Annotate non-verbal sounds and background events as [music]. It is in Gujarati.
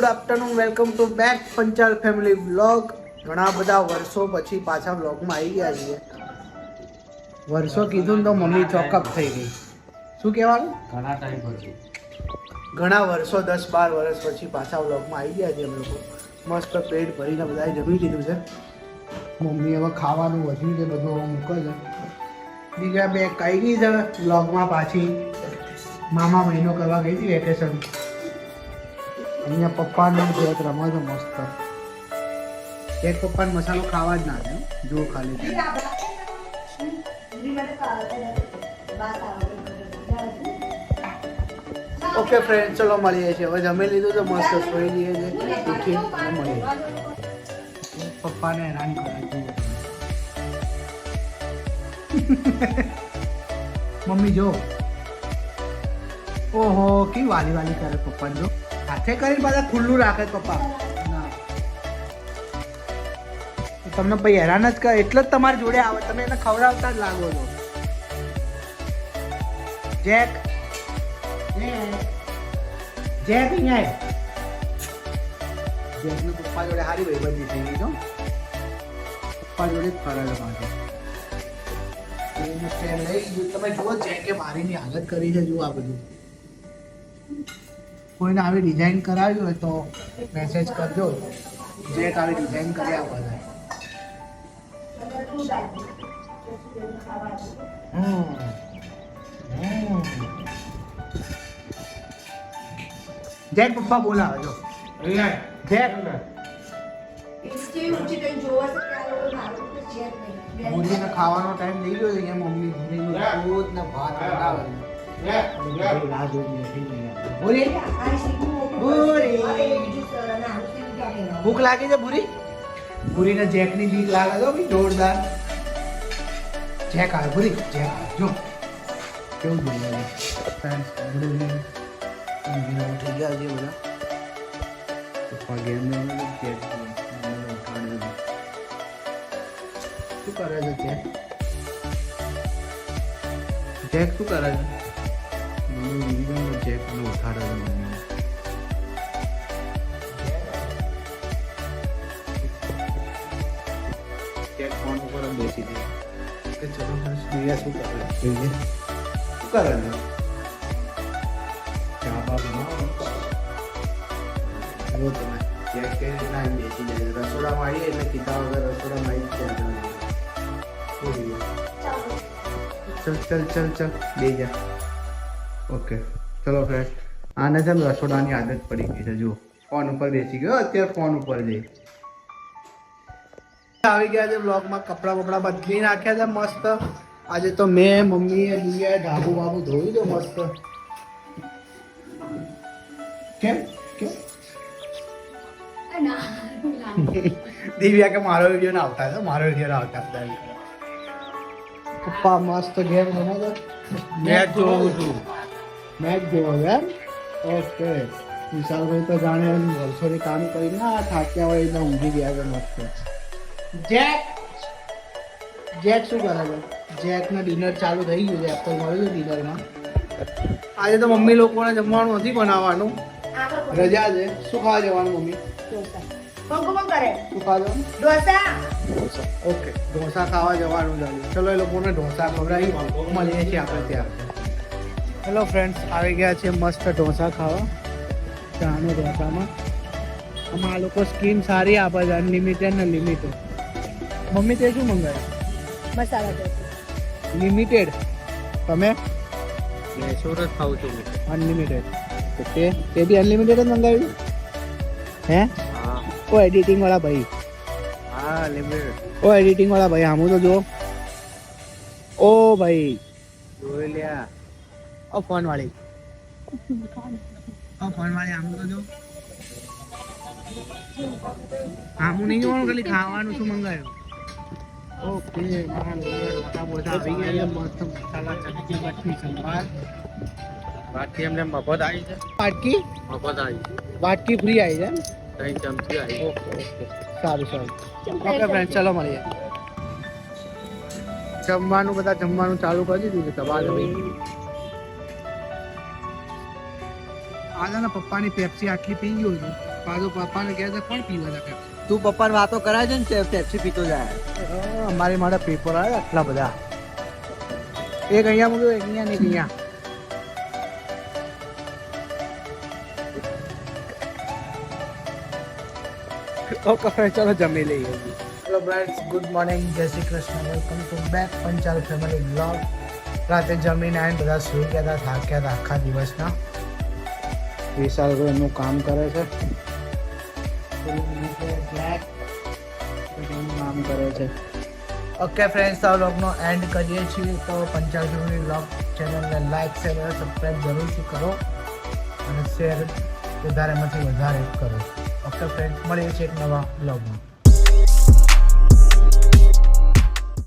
Good afternoon welcome to back Panchal family vlog. ઘણા બધા વર્ષો પછી પાછા વ્લોગમાં આવી ગયા છીએ. વર્ષો કીધું ને તો મમ્મી ચોકઅપ થઈ ગઈ. શું કહેવાનું? ઘણા ટાઈમ પછી. ઘણા વર્ષો દસ બાર વર્ષ પછી પાછા વ્લોગમાં આવી ગયા છે અમે લોકો. મસ્ત પેટ ભરીને બધાએ જમી લીધું છે. મમ્મી હવે ખાવાનું વધ્યું છે બધું હવે મૂકે છે. બીજા બે કઈ ગઈ છે વ્લોગમાં પાછી મામા મહિનો કરવા ગઈ હતી વેકેશન. અહીંયા પપ્પાનો જોત રમે છે મસ્ત. એક પપ્પાને મસાલો ખાવા જ ના દે જો ખાલી. ઓકે ફ્રેન્ડ ચલો મળીએ છીએ. હવે જમી લીધું તો મસ્ત સોઈ જઈએ છીએ ઉઠી મળીએ. પપ્પાને હેરાન કરે [laughs] મમ્મી, જો. ઓહો, કેવી વાલી વાલી કરે પપ્પા જો. હાથે કરીને પાછા ખુલ્લું રાખે પપ્પા તમને પછી હેરાન જ કરે, એટલે જ તમારી જોડે આવે. તમે એને ખવડાવતા જ લાગો છો. જેક. જેક અહીંયા. જેકને પપ્પા જોડે હારી ભાઈબંધી થઈ ગઈ છો પપ્પા જોડે જ ફરે છે પાછો. એનું stand લઈ લીધું. તમે જુઓ જેકે મારીની હાલત કરી છે, જુઓ આ બધું. કોઈને આવી ડિઝાઇન કરાવી હોય તો મેસેજ કરજો. જેક આવી ડિઝાઇન કરી આપે છે હમ. હમ. જેક પપ્પા બોલાવે જો. જેક ખાવાનો ટાઈમ થઈ ગયો છે કે મમ્મી રોજ ને ભાત બનાવે. રાહ જોઈને ભૂખ લાગી છે ભૂરી? ભૂરીને જેકની બીક લાગે તો ભઈ જોરદાર. જેક આવે ભૂરી જેક આવે જો. કેવું ગયા છે બધા. પપ્પા ગેમ છે જેક? મમ્મીને શું કરે છે? જેક જેક શું કરે છે મમ્મી ઊંઘી ગઈ ને જેકને ઉઠાડે છે મમ્મી જેક ફોન ઉપર જ બેસી છે કે ચલો ફ્રેન્ડ્સ દિવ્યા શું કરે છે જોઈએ શું કરે છે ચા બા બનાવો જુઓ તમે જેક કેવી રીતના અહીં બેસી જાય છે રસોડામાં આવીએ એટલે કીધા વગર રસોડામાં આવી જ જાય છે. ચલ ચલ ચલ ચલ બે જા ઓકે. ચલો ફ્રેન્ડ. આને છે ને રસોડાની આદત પડી ગઈ છે, જુઓ. ફોન ઉપર બેસી ગયો. અત્યારે ફોન ઉપર જઈ. આવી ગયા છે બ્લોગમાં કપડાં બપડા બદલી નાખ્યા છે મસ્ત. આજે તો મેં, મમ્મીએ દિવ્યાએ ઢાબુ બાબુ ધોયું છે મસ્ત. કેમ? કેમ? દિવ્યા કે મારો વીડિયો ના આવતા છે મારો વીડિયો ના આવતા હતા પપ્પા મસ્ત ગેમ રમો તો મેચ જોઉં છું. મેચ જોવો એમ ઓકે. વિશાલભાઈ તો જાણે એમ વર્ષોથી કામ કરીને આ થાક્યા હોય એટલે ઊંઘી ગયા છે મસ્ત. જેક. જેક શું કરે છે? જેકનું ડિનર ચાલુ થઈ ગયું છે એપલ મળ્યું ડિનરમાં આજે તો મમ્મી લોકોને જમવાનું નથી બનાવવાનું. રજા છે. શું ખાવા જવાનું મમ્મી? શું ખાવા જવાનું? ઓકે. ઢોસા ખાવા જવાનું આજે. ચલો એ લોકોને ઢોસા ખવડાવી મળીએ છીએ આપણે ત્યાં. હેલો ફ્રેન્ડ્સ આવી ગયા છે મસ્ત ઢોસા ખાવા. ચાનો ઢોસામાં. આમાં આ લોકો સ્કીમ સારી આપે છે અનલિમિટેડ ને લિમિટેડ મમ્મી તે શું મંગાવ્યું? મસાલા ઢોસા. લિમિટેડ તમે? સુરત ખાઉં છું. અનલિમિટેડ તો તે બી અનલિમિટેડ જ મંગાવ્યું? હે? હા. ઓ એડિટિંગ વાળા ભાઈ. હા લિમિટેડ ઓ એડિટિંગ વાળા ભાઈ આમું તો જો ઓ ભાઈ. જોઈ લ્યા. ઓ ફોન વાળી. [laughs] ઓ ફોન વાળી આમ તો જો. આમું નહીં જોવાનું ખાલી ખાવાનું શું મંગાવ્યું. ઓકે મોટા મોટા આવી ગયા મસ્ત મસાલા ચટણી બટની સંભાર. બાકી એમને મફત આવી છે. વાટકી? મફત આવી વાટકી ફ્રી આવી છે? ત્રણ ચમચી આવી ઓકે ઓકે. સારું સારું. ઓકે ફ્રેન્ડ ચલો મળીએ. જમવાનું બધા જમવાનું ચાલુ કરી દીધું છે તમારે આજે પપ્પાની પેપ્સી આટલી પી ગયો છું પાછો પપ્પાને કહે છે કોણ પીવા હતા પેપ્સી તું પપ્પાને વાતો કરાય છે ને પેપ્સી પીતો જાય? અમારે માટે પેપર આવે આટલા બધા. એક અહીંયા મૂક્યો એક અહીંયા ને એક અહીંયા. ઓકે ચલો જમી લઈએ. હેલો ફ્રેન્ડ્સ ગુડ મોર્નિંગ જય Shri Krishna. Welcome to back Panchal family blog રાતે જમીને આવીને બધા સુઈ ગયા હતા થાક્યા હતા આખા દિવસના. વિશાલ ભાઈ એમનું કામ કરે છે. કામ કરે છે ઓકે ફ્રેન્ડ્સ આ વ્લોગનો એન્ડ કરીએ છીએ. તો પંચાયતની વ્લોગ ચેનલને લાઈક શેર અને સબસ્ક્રાઈબ જરૂરથી કરો. અને શેર વધારેમાંથી વધારે કરો. ઓકે ફ્રેન્ડ્સ મળીએ છીએ એક નવા વ્લોગમાં